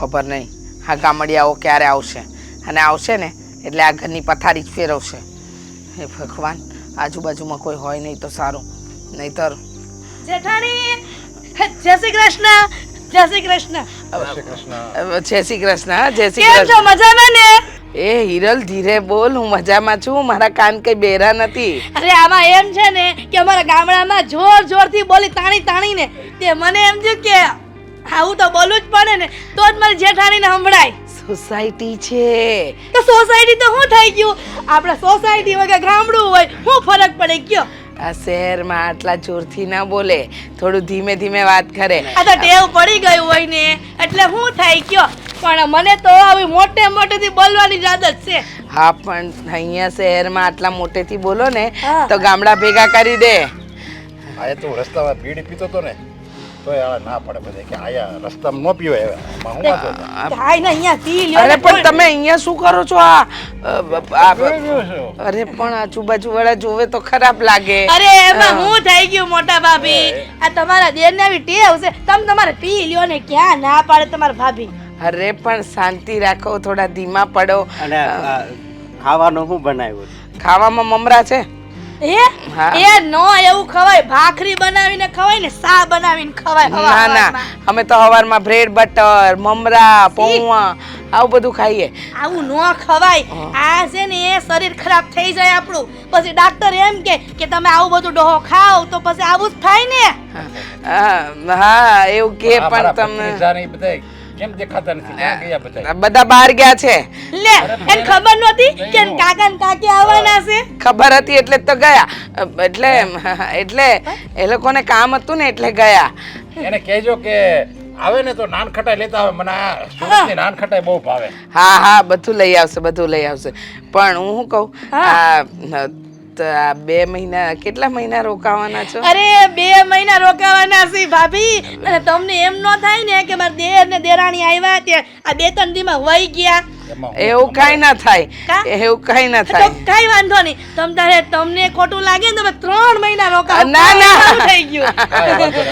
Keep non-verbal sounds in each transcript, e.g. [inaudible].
ખબર નહીં. આ ગામડિયાઓ ક્યારે આવશે? અને આવશે ને એટલે આ ઘરની પથારી જ ફેરવશે. હે ભગવાન આજુબાજુમાં કોઈ હોય નહીં તો સારું. નહીતર જેઠાણી જય શ્રી કૃષ્ણ જય શ્રી કૃષ્ણ. શ્રી જય શ્રી કૃષ્ણ જય શ્રી કૃષ્ણ. મજામાં ને? એ હિરલ ધીરે બોલ હું મજામાં છું. મારા કાન કઈ બેરા નથી. અરે આમાં એમ છે ને કે અમારા ગામડામાં જોર જોરથી બોલી તાણી તાણીને તે મને એમ થયું કે આવું તો બોલવું જ પડે ને તો જ મારી જેઠાણીને સંભળાય. સોસાયટી છે. તો સોસાયટી તો શું થઈ ગયું? આપણે સોસાયટી વગર ગામડું હોય શું ફરક પડે કયો? આ શહેરમાં આટલા જોરથી ના બોલે થોડું ધીમે ધીમે વાત કરે. આ તો ટેવ પડી ગયું હોય ને એટલે હું થાય કયો? પણ મને તો આવી મોટે મોટેથી બોલવાની જ આદત છે. હા પણ અહીંયા શહેરમાં આટલા મોટેથી બોલો ને તો ગામડા ભેગા કરી દે. આ તો રસ્તામાં પીડી પીતો તો ને. તોય આ ના પડે બધે કે આયા રસ્તામાં ન પીવે હવે. આમાં હું વાંધો છે? થાય ને અહીંયા પી લ્યો અરે પણ તમે અહીંયા શું કરો છો? આ આ બ- છું. અરે પણ આજુબાજુ વાળા જોવે તો ખરાબ લાગે. અરે એમાં હું. થઈ ગયું મોટા ભાભી. આ તમારા દેર ને આવી ટેવ છે. તમે તમારે પી લ્યો ને ક્યાં ના પાડે તમારા ભાભી. અરે પણ શાંતિ રાખો થોડા ધીમા પડો. અને આ ખાવાનું હું બનાવ્યું? ખાવામાં મમરા છે? એ. એ નો એવું ખવાય. ભાખરી બનાવીને ખવાય ને સા બનાવીને ખવાય ના ના. અમે તો સવારમાં બ્રેડ બટર મમરા પૌવા આવું બધું ખાઈએ. આવું નો ખવાય. આ છે ને એ શરીર ખરાબ થઈ જાય આપણું. પછી ડાક્ટર એમ કે કે તમે આવું બધું ડોહો ખાઓ તો પછી આવું જ થાય ને. હા હા એવું કે પણ તમને તમે બધાય કેમ દેખાતા નથી? ક્યાં ગયા બધા બધા બહાર ગયા છે. લે એને ખબર નહોતી કે એના કાકા ને કાકી આવવાના છે? ખબર હતી એટલે તો ગયા. એટલે એટલે એ લોકોને કામ હતું ને એટલે ગયા. એને કહેજો કે આવે ને તો નાન ખટાઈ લેતા આવે. મને આ સુરતની નાન ખટાઈ બહુ ભાવે. હા હા બધું લઈ આવશે બધું લઈ આવશે. પણ હું શું કહું? આ તો આ બે મહિના, કેટલા મહિના રોકાવાના છો? અરે, બે મહિના રોકાવાના છે ભાભી. અને તમને એમ ન થાય ને કે મારા દેર ને દેરાણી આવ્યા ત્યાં. આ બે ત્રણ દીમાં વહી ગયા. એવું કઈ ના થાય. એવું કઈ ના થાય. કઈ વાંધો નહીં. તમ તારે તમને ખોટું લાગે ને તમે ત્રણ મહિના રોકા ના, ના. થઈ ગયું.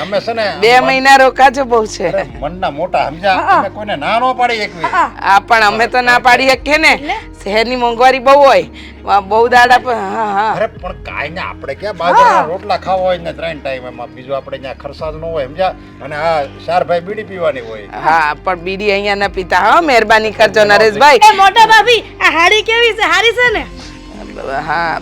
અમે છે ને બે મહિના રોકાજો બહુ છે. મનના મોટા સમજા અમે કોઈને ના નો પાડી એક આ પણ અમે તો ના પાડી શકીએ ને. શહેરની મોંઘવારી બહુ હોય. બહુ દાડા પર હા હા. અરે પણ કાઈ ના આપણે કે બાજરા રોટલા ખાવા હોય ને ત્રણ ટાઈમ એમાં? બીજું આપણે ત્યાં ખરસાદ નો હોય સમજા અને આ ચાર ભાઈ બીડી પીવાની હોય. હા પણ બીડી અહીંયા ના પીતા. હા મહેરબાની કરજો નરેશભાઈ. એ મોટા ભાભી આ હાડી કેવી છે? હારી છે ને? હા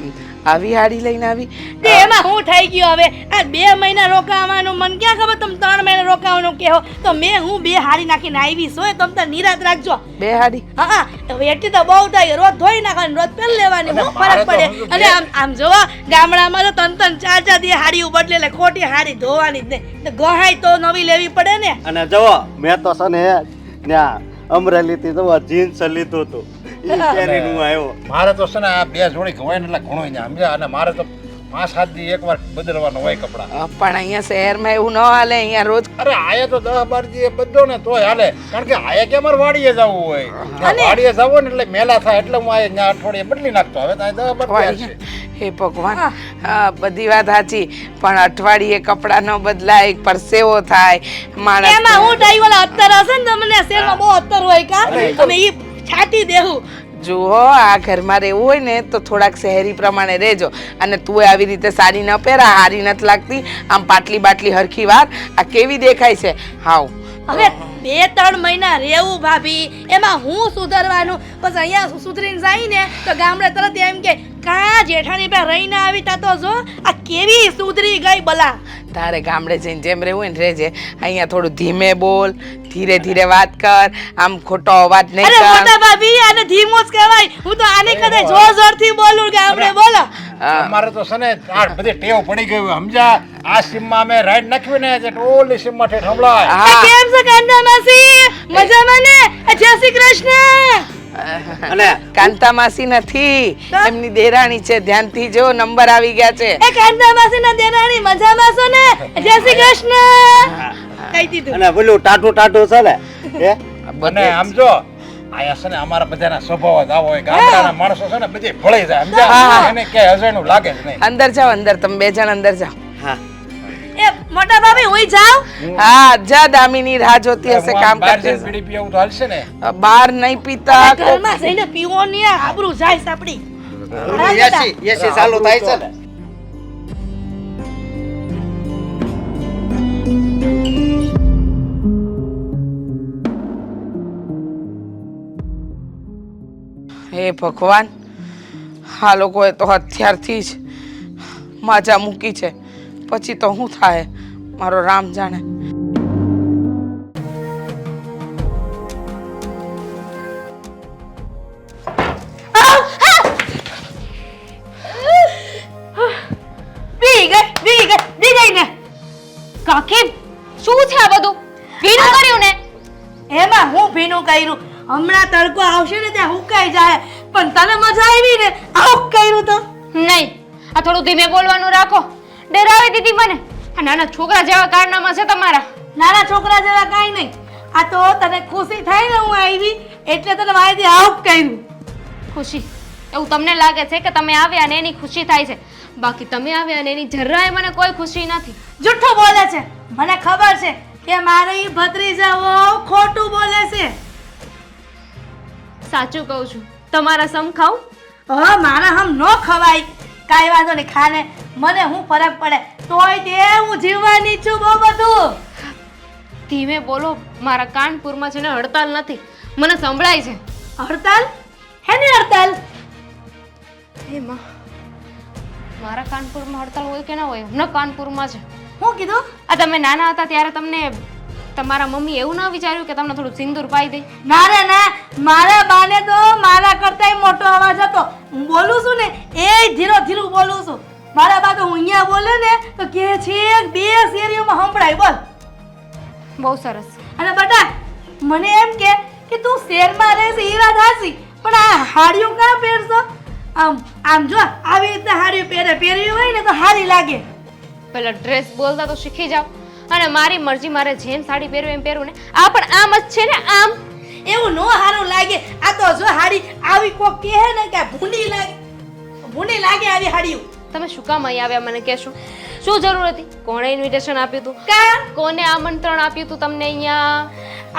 આવી હાડી લઈને આવી. તે એમાં હું થઈ ગયો હવે? આ બે મહિના રોકાવાનું મને ક્યાં ખબર? તમે ત્રણ મહિના રોકાવાનું કહો. તો મેં હું બે હાડી નાખીને આવી છું તમે તો નિરાત રાખજો. બે હાડી? હા હા. હવે એટલી તો બહુ થાય રોજ ધોઈ નાખવાની રોજ પહેરી લેવાની બહુ ફરક પડે. અને આમ આમ જોવા ગામડામાં તો ત્રણ ત્રણ ચાર ચાર દી હાડી બદલે એટલે ખોટી હાડી ધોવાની જ નહીં. તો ગહાય તો નવી લેવી પડે ને. અને જુઓ મેં તો છે ને ત્યાં અમરેલીથી જુઓ જીન્સ લીધું હતું. ઈ [laughs] પહેરીને હું આવ્યો. મારે તો છે ને આ બે જોડી ઘવાય ને એટલે ઘણો સમજ્યા? અને મારે તો પાંચ સાત દી એકવાર બદલવાનો હોય કપડા. પણ અહીંયા શહેરમાં એવું ન હાલે અહીંયા રોજ અરે આયા તો દસ બાર દી બધો ને તોય હાલે. કારણ કે આયા કે અમારે વાડીએ જવું હોય? વાડીએ જવું ને એટલે મેલા થાય એટલે હું આયા ત્યાં અઠવાડિયે બદલી નાખતો. હવે ત્યાં દસ બાર હે ભગવાન. હા બધી વાત સાચી. પણ અઠવાડિયે કપડા ન બદલાય પરસેવો થાય માણસ એમાં હું ડાઈ વાળા અત્તર હશે ને તમને શેરમાં બહુ અત્તર હોય કા? તમે ઈ છાટી દેવું જુઓ આ ઘરમાં રહેવું હોય ને તો થોડાક શહેરી પ્રમાણે રહેજો. અને તું આવી રીતે સાડી ન પહેરા હારી નથી લાગતી. આમ પાટલી બાટલી હરખી વાર આ કેવી દેખાય છે? હાવ. હવે બે ત્રણ મહિના રહેવું ભાભી. એમાં હું સુધરવાનું? પછી અહીંયા સુધરીને જાય ને તો ગામડે તરત એમ કે કા જેઠાણી રહી રહીને આવી તા તો જો આ કેવી સુધરી ગઈ બલા. તારે ગામડે જઈને જેમ રહેવું હોય ને રહેજે. અહીંયા થોડું ધીમે બોલ. ધીરે ધીરે વાત કર. આમ ખોટો અવાજ નહીં અરે મોટા ભાભી આને ધીમો જ કહેવાય. હું તો આને કદે જોર જોરથી બોલું ગામડે બોલો. અમારે તો સને આ બધી ટેવ પડી ગયું સમજા? આ સીમમાં અમે રાઈડ નાખ્યું ને એટલે ઓલી સીમમાં ઠેઠ સંભળાય. કેમ છે કાંદા માસી? મજામાં ને જય શ્રી કૃષ્ણ. અને કાંતા માસી નથી. એમની દેરાણી છે. ધ્યાનથી જો નંબર આવી ગયા છે. એ કાંતા માસી ના દેરાણી મજામાં છો ને? જય શ્રી કૃષ્ણ. કહી દીધું અને પેલું ટાટો ટાટો છે ને. એ અને આમ જો આયા છે ને અમારા બધાના સ્વભાવ જ આવો હોય ગામડાના માણસો છે ને બધે ભળી જાય સમજા એને કે અજાણ્યું લાગે જ નહીં. અંદર જાઓ અંદર તમે બે જણ અંદર જાઓ. હા. એ મોટા ભાભી હુંય જાઉં હા? જા દામિની રાહ જોતી હશે કામ કરતી હશે. બીડી પીવું તો હાલશે ને. બહાર નહીં પીતા ઘરમાં જઈને પીવો ને આબરૂ જાય સાપડી યસી યસી બેટા. એસી એસી ચાલુ થાય છે ને. હે ભગવાન, આ લોકોએ તો અત્યારથી જ માજા મૂકી છે. પછી તો શું થાય? મારો રામ જાણે. હમણાં તડકો આવશે ને ત્યાં હુકાઈ જાય. પણ તને મજા આવી ને? આવું કર્યું તો? નહીં. આ થોડું ધીમે બોલવાનું રાખો. ડરાવી દીધી મને. આ નાના છોકરા જેવા કારનામા છે તમારા. નાના છોકરા જેવા કાંઈ નહીં. આ તો તને ખુશી થઈ ને હું આવી એટલે તને માહિતી આવું કર્યું. ખુશી. એવું તમને લાગે છે કે તમે આવ્યા ને એની ખુશી થાય છે? બાકી તમે આવ્યા ને એની જરાય મને કોઈ ખુશી નથી. જુઠ્ઠું બોલે છે. મને ખબર છે કે મારી ભત્રીજાઓ ખોટું બોલે છે. સાચું કહું છું. તમારા સમ ખાઉં હા મારા હમ ન ખવાય. કાંઈ વાંધો નહીં ખાને. મને હું ફરક પડે. તોય તે હું જીવવાની છું બહુ બધું. ધીમે બોલો મારા કાનપુરમાં છે ને હડતાલ નથી. મને સંભળાય છે. હડતાલ? હેની હડતાલ? એમાં મારા કાનપુરમાં હડતાલ હોય કે ના હોય? હમણાં કાનપુરમાં છે. હું કીધું? આ તમે નાના હતા ત્યારે તમને તમારા મમ્મી એવું ના વિચાર્યું કે તમને થોડું સિંદૂર પાઈ દે? ના રે ના. મારા બાને તો મારા કરતાંય મોટો અવાજ હતો. હું બોલું છું ને એ ધીરો ધીરું બોલું છું. મારા બા તો હું અહીંયા બોલે ને તો કે છે બે શેરીઓમાં સંભળાય બોલ. બહુ સરસ. અને બટા મને એમ કે કે તું શહેરમાં રહેશે એ વાત હાસી પણ આ હાડીઓ ક્યાં પહેરશો? આમ આમ જો આવી રીતે હાડીઓ પહેરે પહેરવી હોય ને તો સારી લાગે. પેલા ડ્રેસ બોલતા તો શીખી જાઓ. અને મારી મરજી મારે જેમ સાડી પહેરું એમ પહેરું ને આ પણ આમ જ છે ને આમ. એવું નો સારું લાગે. આ તો જો હાડી આવી કોક કહે ને કે ભૂંડી લાગે. ભૂંડી લાગે આવી હાડી તમે શું કામ અહીં આવ્યા મને કહેશો? શું જરૂર હતી? કોણે ઇન્વિટેશન આપ્યું હતું? કા? કોને આમંત્રણ આપ્યું હતું તમને અહીંયા?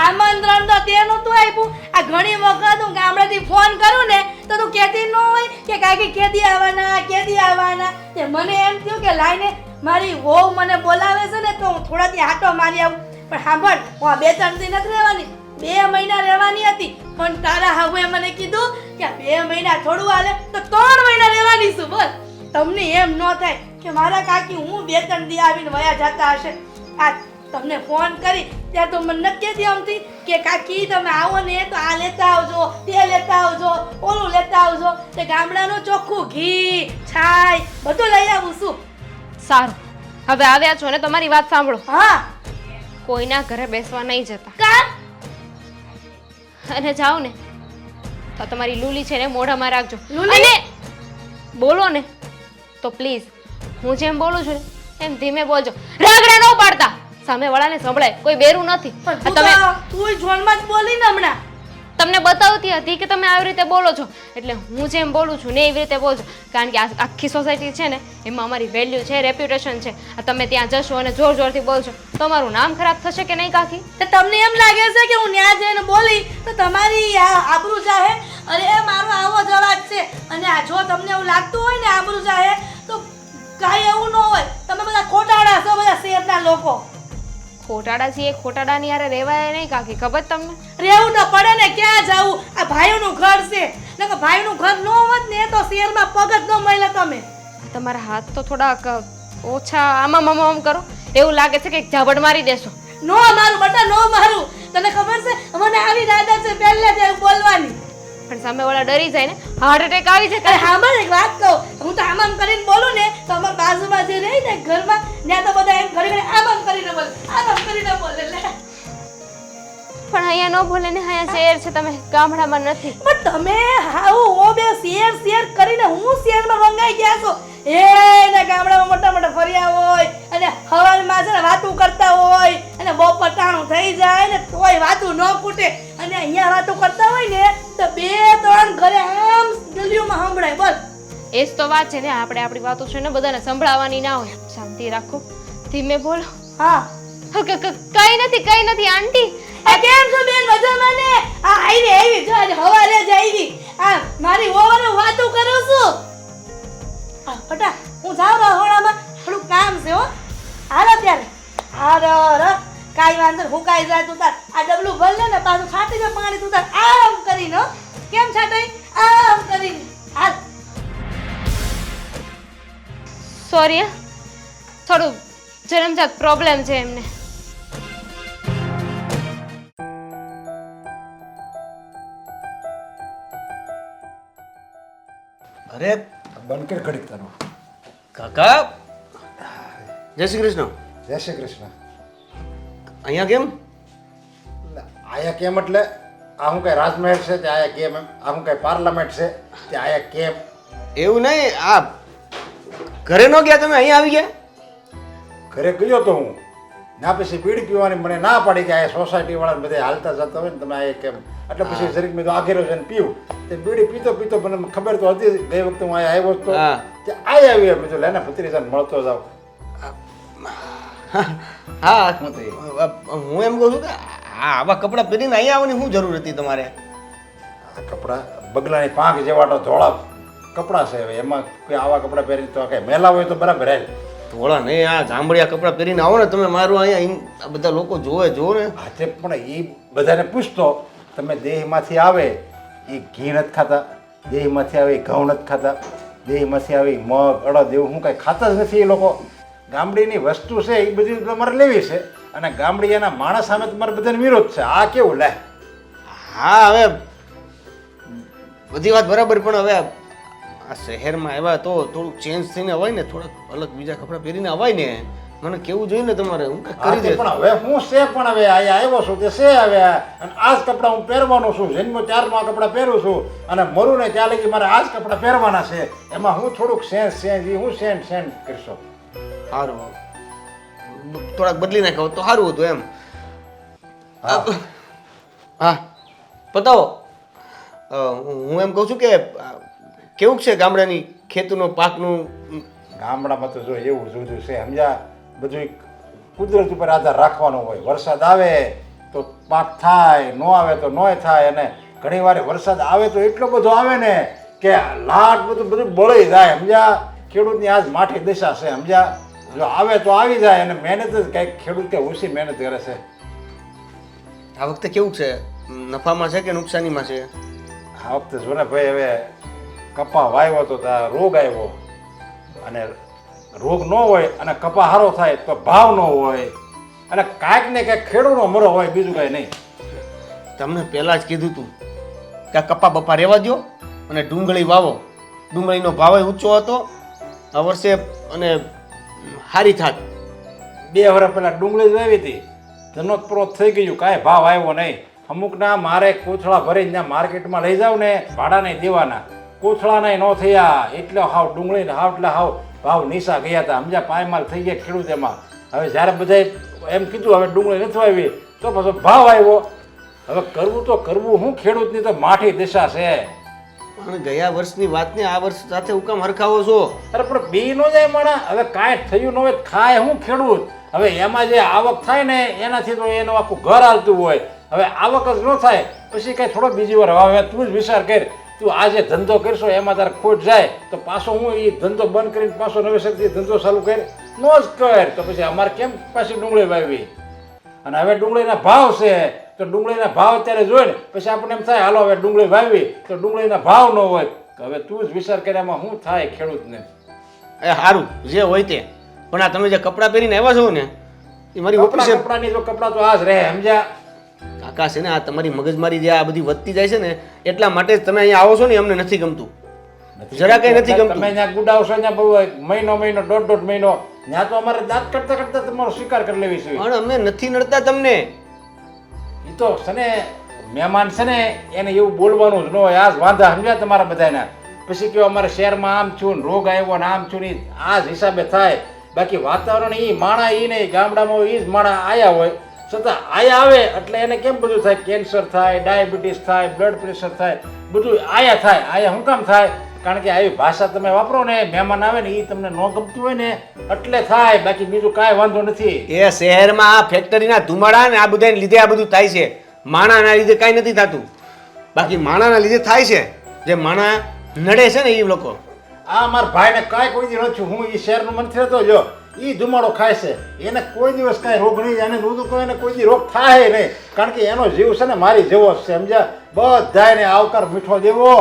આમંત્રણ તો તેનું તું આપ્યું. આ ઘણી વખત હું ગામડેથી ફોન કરું ને તો તું કહેતી ન હોય કે કાકી કેદી આવવાના કેદી આવવાના. તે મને એમ થયું કે લાઈને મારી વહુ મને બોલાવે છે ને તો હું થોડા દી આટો મારી આવું. પણ સાંભળ, હું બે ત્રણ દી નથી રહેવાની. બે મહિના રહેવાની હતી. પણ તારા હવે મને કીધું કે બે મહિના થોડું હાલે, તો ત્રણ મહિના રહેવાની છું, બોલ. તમને એમ ન થાય કે મારા કાકી હું બે ત્રણ દી આવીને વયા જતા હશે. આ તમને ફોન કરી ત્યારે તો મને નક્કી હતી આમથી કે કાકી તમે આવો ને તો આ લેતા આવજો, તે લેતા આવજો, ઓલું લેતા આવજો. તે ગામડાનું ચોખ્ખું ઘી, છાય, બધું લઈ આવું છું. સારું. હવે આવ્યા છો ને તમારી વાત સાંભળો. હા. કોઈના ઘરે બેસવા નહીં જતા. અને જાઓ ને. તો તમારી લૂલી છે ને મોઢામાં રાખજો. લુલી? અને બોલો ને. તો પ્લીઝ હું જેમ બોલું છું ને એમ ધીમે બોલજો. રાગડા ન પાડતા સામે વાળાને સંભળાય. કોઈ બેરું નથી. તમે તું જોનમાં જ બોલી ને હમણાં. તમને બતાવતી હતી કે તમે આવી રીતે બોલો છો. એટલે હું જેમ બોલું છું ને એવી રીતે બોલજો. કારણ કે આ આખી સોસાયટી છે ને, એમાં અમારી વેલ્યુ છે રેપ્યુટેશન છે. આ તમે ત્યાં જશો અને જોર જોરથી બોલશો તો અમારું નામ ખરાબ થશે કે નહીં, કાકી? તો તમને એમ લાગે છે કે હું ત્યાં જઈને બોલી, તો તમારી આબરૂ જાહે? અરે મારો આવો અવાજ છે. અને આ જો તમને એવું લાગતું હોય ને આબરૂ જાહે, તો કાંઈ એવું ન હોય. તમે બધા ખોટાડા છો, બધા શહેરના લોકો. ખોટાડા છીએ ખોટાડાની યારે રહેવાય નહીં કાકી ખબર તમને? રહેવું ન પડે ને ક્યાં જાવું? આ ભાઈઓનું ઘર છે. નકર ભાઈનું ઘર ન હોત ને તો શહેરમાં પગ જ ન મળે તમે. તમારા હાથ તો થોડાક ઓછા આમાં આમ આમ કરો. એવું લાગે છે કે ઝાબડ મારી દેશો. નો મારું બટા નો મારું. તને ખબર છે? મને આવી દાદા છે પહેલા જ બોલવાની. પણ સામેવાળા ડરી જાય ને હાર્ટ એટેક આવી જાય. અરે હા એક વાત કહું. હું તો આમ આમ કરીને બોલું ને તો અમાર બાજુમાં જે રહી ને ઘરમાં ત્યાં તો બધા એમ ઘડી ઘડી આમ આમ ન બોલે ને અહીંયા શેર છે તમે ગામડામાં નથી. પણ તમે હાઉ ઓ બે શેર શેર કરીને હું શેરમાં રંગાઈ ગયા છો? એ ને ગામડામાં મોટા મોટા ફર્યા હોય અને હવારમાં છે ને વાતું કરતા હોય અને બપોર ટાણું થઈ જાય ને તોય વાતું ન ફૂટે અને અહીંયા વાતું કરતા હોય ને તો બે ત્રણ ઘરે આમ ગલીઓમાં સંભળાય બોલ. એ જ તો વાત છે ને આપણે આપણી વાતો છે ને બધાને સંભળાવવાની ના હોય. શાંતિ રાખો. ધીમે બોલો. હા. કઈ નથી કઈ નથી આંટી. આ કેમ છો બેન? મજામાં આ આવી આવી જો આજે હવારે આ મારી ઓવર વાતો કરું છું. આ ફટા, હું જાઉં રહોણામાં થોડું કામ છે, હો. હાલો ત્યારે. હારો ર કાંઈ વાંધો હુકાઈ જાય તું તાર. આ ડબલું ભર ને પાછું છાંટી જાય પાણી તું તાર. આમ કરીને. કેમ છાંટાઈ આમ કરીને. હાલ. સોરી થોડું જન્મજાત પ્રોબ્લેમ છે એમને. અરે બંધ કર ઘડીક તારું કાકા જય શ્રી કૃષ્ણ. જય શ્રી કૃષ્ણ. અહીંયા કેમ? આયા કેમ એટલે આ હું કઈ રાજમહેલ છે તે આયા કેમ આ હું કઈ પાર્લામેન્ટ છે તે આયા કેમ? એવું નહીં આ ઘરે ન ગયા તમે અહીંયા આવી ગયા? ઘરે ગયો તો હું. ના પછી પીડી પીવાની મને ના પાડી કે આ સોસાયટી વાળા બધા હાલતા જતા હોય ને તમે આ કેમ એટલે પછી જરીક મેં આઘેરો છે પીવું. તે બીડી પીતો પીતો મને ખબર તો હતી. ગઈ વખતે હું અહીંયા આવ્યો જ તો તે આય આવી મેં તો લેને ભત્રીજાને મળતો જાવ હા હું એમ કહું છું કે આ આવા કપડાં પહેરીને અહીંયા આવવાની શું જરૂર હતી તમારે? આ કપડાં બગલાની પાંખ જેવાટો ધોળા કપડાં છે એમાં કોઈ આવા કપડાં પહેરી તો કઈ મેલા હોય તો બરાબર હાલ. થોડા નહીં આ જાંબળિયા કપડાં પહેરીને આવો ને તમે મારું અહીંયા આ બધા લોકો જોવે જો ને આજે પણ એ બધાને પૂછતો તમે દેહમાંથી આવે એ ઘી નથી ખાતા? દેહમાંથી આવે એ ઘઉં નથી ખાતા? દેહમાંથી આવે મગ અડદ એવું હું કાંઈ ખાતા જ નથી એ લોકો? ગામડીની વસ્તુ છે એ બધી તમારે લેવી છે અને ગામડીયાના માણસ સામે તમારે બધાને વિરોધ છે. આ કેવું લે. હા હવે બધી વાત બરાબર પણ હવે આ શહેરમાં આવ્યા તો થોડુંક ચેન્જ થઈને અવાય ને થોડાક અલગ બીજા કપડાં પહેરીને અવાય ને. મને કેવું જોઈએ ને તમારે? હું કંઈક કરી દે પણ હવે હું છે પણ હવે અહીંયા આવ્યો છું તે છે હવે. અને આ જ કપડાં હું પહેરવાનો છું જન્મ ચારમાં કપડાં પહેરું છું. અને મરું ને ત્યાં લગી મારે આ જ કપડાં પહેરવાના છે. એમાં હું થોડુંક સેન્સ સેન્સ હું સેન્ટ સેન્ડ કરશો સારું થોડાક બદલી નાખ્યો તો સારું હતું એમ. હા. બતાવો. હું એમ કહું છું કે કેવું છે ગામડાની ખેતનો પાકનું? ગામડામાં તો જો એવું જુદું છે. સમજ્યા? બધું કુદરત ઉપર આધાર રાખવાનો હોય. વરસાદ આવે તો પાક થાય ન આવે તો નોય થાય. અને ઘણી વાર વરસાદ આવે તો એટલો બધો આવે ને કે લાટ બધું બધું બળી જાય. સમજ્યા? ખેડૂતની આજ માઠી દશા છે. સમજ્યા? જો આવે તો આવી જાય અને મહેનત જ કંઈક ખેડૂત કે ઓછી મહેનત કરે છે. આ વખતે કેવું છે? નફામાં છે કે નુકસાનીમાં છે? આ વખતે જો ને ભાઈ હવે કપા વાવ્યો તો ત્યાં રોગ આવ્યો. અને રોગ ન હોય અને કપા સારો થાય તો ભાવ ન હોય. અને કાંઈક ને કાંઈક ખેડૂતનો મરો હોય બીજું કાંઈ નહીં. તમને પહેલાં જ કીધું હતું કે કપા બપા રહેવા દ્યો અને ડુંગળી વાવો. ડુંગળીનો ભાવ ઊંચો હતો. આ વર્ષે અને હારી થાત. બે વર્ષ પહેલાં ડુંગળી જ વાવી હતી. ધનોતપ્રોત થઈ ગયું કાંઈ ભાવ આવ્યો નહીં. અમુકના મારે કોથળા ભરીને ત્યાં માર્કેટમાં લઈ જાવ ને ભાડા નહીં દેવાના. કોથળા નહીં ન થયા એટલે હાવ ડુંગળીને હાવ એટલે હાવ ભાવ નીસા ગયા હતા. સમજ્યા પાયમાલ થઈ ગયા ખેડૂત એમાં. હવે જ્યારે બધાએ એમ કીધું હવે ડુંગળી નથી આવી તો પાછો ભાવ આવ્યો. હવે કરવું તો કરવું હું ખેડૂતની તો માઠી દિશા છે. પણ ગયા વર્ષની વાતને આ વર્ષ સાથે હું કામ હરખાવો છો? અરે પણ બી નો જાય માણા. હવે કાંઈ થયું ન હોય ખાય હું ખેડૂત? હવે એમાં જે આવક થાય ને એનાથી તો એનું આખું ઘર હાલતું હોય. હવે આવક જ ન થાય પછી કાંઈ થોડો બીજી વાર હવે તું જ વિચાર કર. તું આ જે ધંધો કરશો એમાં તારે ખોટ જાય તો પાછો હું એ ધંધો બંધ કરીને પાછો નવેસરથી ધંધો ચાલુ કર. નો જ કર. તો પછી અમારે કેમ પાછી ડુંગળી વાવી અને હવે ડુંગળીના ભાવ છે તો ડુંગળીના ભાવ અત્યારે જોઈને પછી આપણને એમ થાય હાલો હવે ડુંગળી વાવી તો ડુંગળીના ભાવ ન હોય. તો હવે તું જ વિચાર કર્યામાં શું થાય ખેડૂતને? એ સારું જે હોય તે. પણ આ તમે જે કપડાં પહેરીને આવ્યા છો ને એ મારી કપડા કપડાની તો કપડા તો આ જ રહે સમજ્યા? કાકા છે ને આ તમારી મગજમારી જે આ બધી વધતી જાય છે ને એટલા માટે જ તમે અહીંયા આવો છો ને અમને નથી ગમતું. જરા કઈ નથી ગમતું. તમે ત્યાં ગુડાવશો ત્યાં બહુ મહિનો મહિનો દોઢ દોઢ મહિનો. ત્યાં તો અમારે દાંત કરતા કરતા તમારો સ્વીકાર કરી લેવી છે. પણ અમે નથી નડતા તમને. એ તો છે ને મહેમાન છે ને એને એવું બોલવાનું જ ન હોય. આ વાંધા સમજ્યા તમારા બધાના. પછી કહો અમારે શહેરમાં આમ છું ને રોગ આવ્યો ને આમ છું ને આ જ હિસાબે થાય. બાકી વાતાવરણ એ માણા એ નહીં ગામડામાં એ જ માણા આવ્યા હોય. છતાં આયા આવે એટલે એને કેમ બધું થાય? કેન્સર થાય ડાયાબિટીસ થાય બ્લડ પ્રેશર થાય બધું આયા થાય. આયા શું કામ થાય? કારણ કે આવી ભાષા તમે વાપરો ને મહેમાન આવે ને એ તમને ન ગમતું હોય ને એટલે થાય. બાકી બીજું કાંઈ વાંધો નથી. એ શહેરમાં આ ફેક્ટરીના ધુમાડા ને આ બધાને લીધે આ બધું થાય છે. માણાના લીધે કાંઈ નથી થતું. બાકી માણાના લીધે થાય છે. જે માણા નડે છે ને એ લોકો. આ મારા ભાઈને કાંઈ કોઈ નથી હું એ શહેરનો મંત્રી હતો જો એ ધુમાડો ખાય છે. એને કોઈ દિવસ કાંઈ રોગ નહીં અને ઊંધું કોઈ એને કોઈ દી રોગ થાય નહીં. કારણ કે એનો જીવ છે ને મારી જેવો જ છે સમજ્યા? બધાને આવકાર મીઠો દેવો.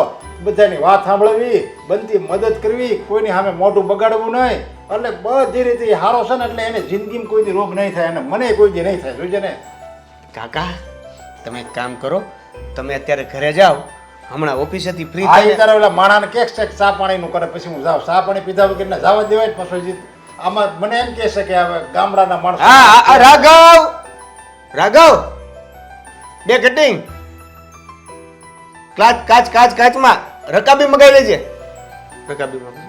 બધાની વાત સાંભળવી બનતી મદદ કરવી કોઈની સામે મોઢું બગાડવું નહીં. એટલે બધી રીતે હારો છે ને એટલે એને જિંદગીમાં કોઈ દી રોગ નહીં થાય અને મને કોઈ દી નહીં થાય જોજે ને. કાકા તમે એક કામ કરો તમે અત્યારે ઘરે જાઓ હમણાં ઓફિસેથી ફ્રી થાય ઓલા માણાને કેક છે ચા પાણીનું કરે પછી હું જાઉં. ચા પાણી પીધા વગર ને જવા દેવાય પછી આમાં મને એમ કહે છે કે હવે ગામડાના માણસ હા હા, હા રાઘવ! રાઘવ! બે કટિંગ કાચ કાચ કાચ કાચમાં રકાબી મગાવી લેજે. રકાબી મગાવી?